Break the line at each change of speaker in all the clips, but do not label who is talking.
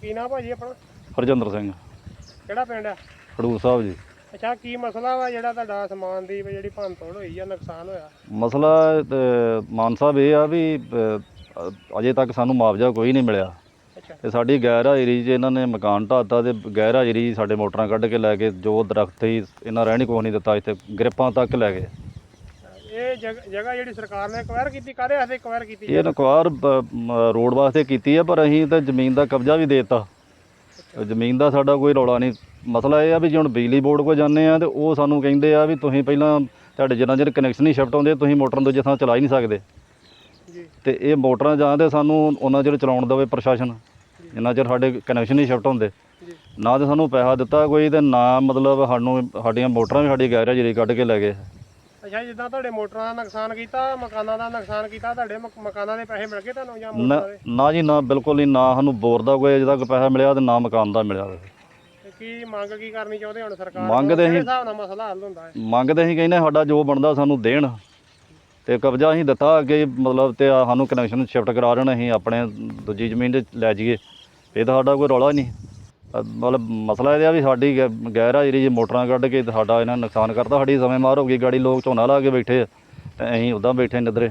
ਕੀ ਨਾਮ ਭਾਜੀ ਆਪਣਾ?
ਹਰਜਿੰਦਰ ਸਿੰਘ।
ਕਿਹੜਾ ਪਿੰਡ ਆ?
ਖਡੂਰ ਸਾਹਿਬ ਜੀ।
ਅੱਛਾ ਕੀ ਮਸਲਾ ਵਾ ਜਿਹੜਾ ਤੁਹਾਡਾ ਸਮਾਨ ਦੀ ਵੀ ਜਿਹੜੀ ਭੰਨ ਤੋੜ ਹੋਈ ਆ ਨੁਕਸਾਨ ਹੋਇਆ?
ਮਸਲਾ ਮਾਨ ਸਾਹਿਬ ਇਹ ਆ ਵੀ ਅਜੇ ਤੱਕ ਸਾਨੂੰ ਮੁਆਵਜ਼ਾ ਕੋਈ ਨਹੀਂ ਮਿਲਿਆ।
ਅੱਛਾ।
ਤੇ ਸਾਡੀ ਗੈਰ ਹਾਜ਼ਰੀ 'ਚ ਇਹਨਾਂ ਨੇ ਮਕਾਨ ਢਾਤਾ ਤੇ ਗੈਰ ਹਾਜ਼ਰੀ ਸਾਡੇ ਮੋਟਰਾਂ ਕੱਢ ਕੇ ਲੈ ਕੇ ਜੋ ਦਰਖਤ ਸੀ ਇਹਨਾਂ ਰਹਿਣੀ ਕੁਛ ਨਹੀਂ ਦਿੱਤਾ ਇੱਥੇ ਗ੍ਰਿਪਾਂ ਤੱਕ ਲੈ ਗਏ।
ਇਹ ਜਗ- ਜਗ੍ਹਾ ਜਿਹੜੀ ਸਰਕਾਰ ਨੇ ਐਕਵਾਇਰ ਕੀਤੀ ਕਾਹਦੇ ਵਾਸਤੇ ਐਕਵਾਇਰ ਕੀਤੀ
ਇਹ ਨਕਵਾਰ ਰੋਡ ਵਾਸਤੇ ਕੀਤੀ ਹੈ ਪਰ ਅਸੀਂ ਤਾਂ ਜ਼ਮੀਨ ਦਾ ਕਬਜ਼ਾ ਵੀ ਦੇਤਾ। ਜ਼ਮੀਨ ਦਾ ਸਾਡਾ ਕੋਈ ਰੌਲਾ ਨਹੀਂ। ਮਸਲਾ ਇਹ ਆ ਵੀ ਜੇ ਹੁਣ ਬਿਜਲੀ ਬੋਰਡ ਕੋਲ ਜਾਂਦੇ ਆ ਤੇ ਉਹ ਸਾਨੂੰ ਕਹਿੰਦੇ ਆ ਵੀ ਤੁਸੀਂ ਪਹਿਲਾਂ ਤੁਹਾਡੇ ਜਿੰਨਾ ਚਿਰ ਕਨੈਕਸ਼ਨ ਨਹੀਂ ਸ਼ਿਫਟ ਹੁੰਦੇ ਤੁਸੀਂ ਮੋਟਰ ਦੂਜੇ ਥਾਂ ਚਲਾ ਹੀ ਨਹੀਂ ਸਕਦੇ।
ਜੀ।
ਤੇ ਇਹ ਮੋਟਰਾਂ ਜਾਂ ਤੇ ਸਾਨੂੰ ਉਹਨਾਂ ਚਿਰ ਚਲਾਉਣ ਦੇਵੇ ਪ੍ਰਸ਼ਾਸਨ। ਜਿੰਨਾ ਚਿਰ ਸਾਡੇ ਕਨੈਕਸ਼ਨ ਨਹੀਂ ਸ਼ਿਫਟ ਹੁੰਦੇ
ਜੀ।
ਨਾ ਤੇ ਸਾਨੂੰ ਪੈਸਾ ਦਿੱਤਾ ਕੋਈ ਤੇ ਨਾ ਮਤਲਬ ਸਾਨੂੰ ਸਾਡੀਆਂ ਮੋਟਰਾਂ ਵੀ ਸਾਡੀ ਗੈਰ ਹਾਜ਼ਰੀ ਕੱਢ ਕੇ ਲੈ ਗਏ।
ਅੱਛਾ ਜਿੱਦਾਂ ਤੁਹਾਡੇ ਮੋਟਰਾਂ ਦਾ ਨੁਕਸਾਨ ਕੀਤਾ ਮਕਾਨਾਂ ਦਾ ਨੁਕਸਾਨ ਕੀਤਾ ਤੁਹਾਡੇ ਮਕ- ਮਕਾਨਾਂ ਦੇ ਪੈਸੇ ਮਿਲ ਗਏ ਤੁਹਾਨੂੰ ਜਾਂ
ਨਾ
ਮੋਟਰਾਂ ਦੇ?
ਨਾ ਜੀ ਨਾ ਬਿਲਕੁਲ ਨਹੀਂ ਨਾ ਸਾਨੂੰ ਬੋਰ ਦਾ ਕੋਈ ਅਜੇ ਤੱਕ ਪੈਸਾ ਮਿਲਿਆ ਤੇ ਨਾ ਮਕਾਨ ਦਾ ਮਿਲਿਆ।
ਤੇ ਕੀ ਮੰਗ ਕੀ ਕਰਨੀ ਚਾਹੁੰਦੇ ਹੁਣ ਸਰਕਾਰ?
ਮੰਗ
ਕੋਲ?
ਤੇ
ਕਿਹੜੇ
ਅਸੀਂ-
ਹਿਸਾਬ ਨਾਲ ਮਸਲਾ ਹੱਲ ਹੁੰਦਾ ਹੈ?
ਮੰਗਦੇ ਅਸੀਂ ਕਹਿੰਦੇ ਸਾਡਾ ਜੋ ਬਣਦਾ ਸਾਨੂੰ ਦੇਣ। ਤੇ ਕਬਜ਼ਾ ਅਸੀਂ ਦਿੱਤਾ ਅੱਗੇ ਮਤਲਬ ਤੇ ਆਹ ਸਾਨੂੰ ਕਨੈਕਸ਼ਨ ਸ਼ਿਫਟ ਕਰਾ ਦੇਣ ਅਸੀਂ ਆਪਣੇ ਦੂਜੀ ਜ਼ਮੀਨ ਤੇ ਲੈ ਜਾਈਏ। ਇਹ ਤਾਂ ਸਾਡਾ ਕੋਈ ਰੌਲਾ ਨਹੀਂ। ਮਤਲਬ ਮਸਲਾ ਇਹ ਆ ਵੀ ਸਾਡੀ ਗੈ- ਗੈਰ ਹਾਜ਼ਰੀ 'ਚ ਮੋਟਰਾਂ ਕੱਢ ਕੇ ਤੇ ਸਾਡਾ ਇਹਨਾਂ ਨੇ ਨੁਕਸਾਨ ਕਰਤਾ ਸਾਡੀ ਸਮੇਂ ਮਾਰ ਹੋ ਗਈ ਗਾੜੀ ਲੋਕ ਝੋਨਾ ਲਾ ਕੇ ਬੈਠੇ ਆ ਤੇ ਅਸੀਂ ਉਦਾਂ ਬੈਠੇ ਨਿੱਧਰੇ।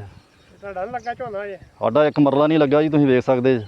ਤੁਹਾਡਾ ਨੀ ਲੱਗਾ ਝੋਨਾ ਜੇ
ਸਾਡਾ ਇੱਕ ਮਰਲਾ ਨਹੀਂ ਲੱਗਾ ਜੀ ਤੁਸੀਂ ਵੇਖ ਸਕਦੇ ਜੀ।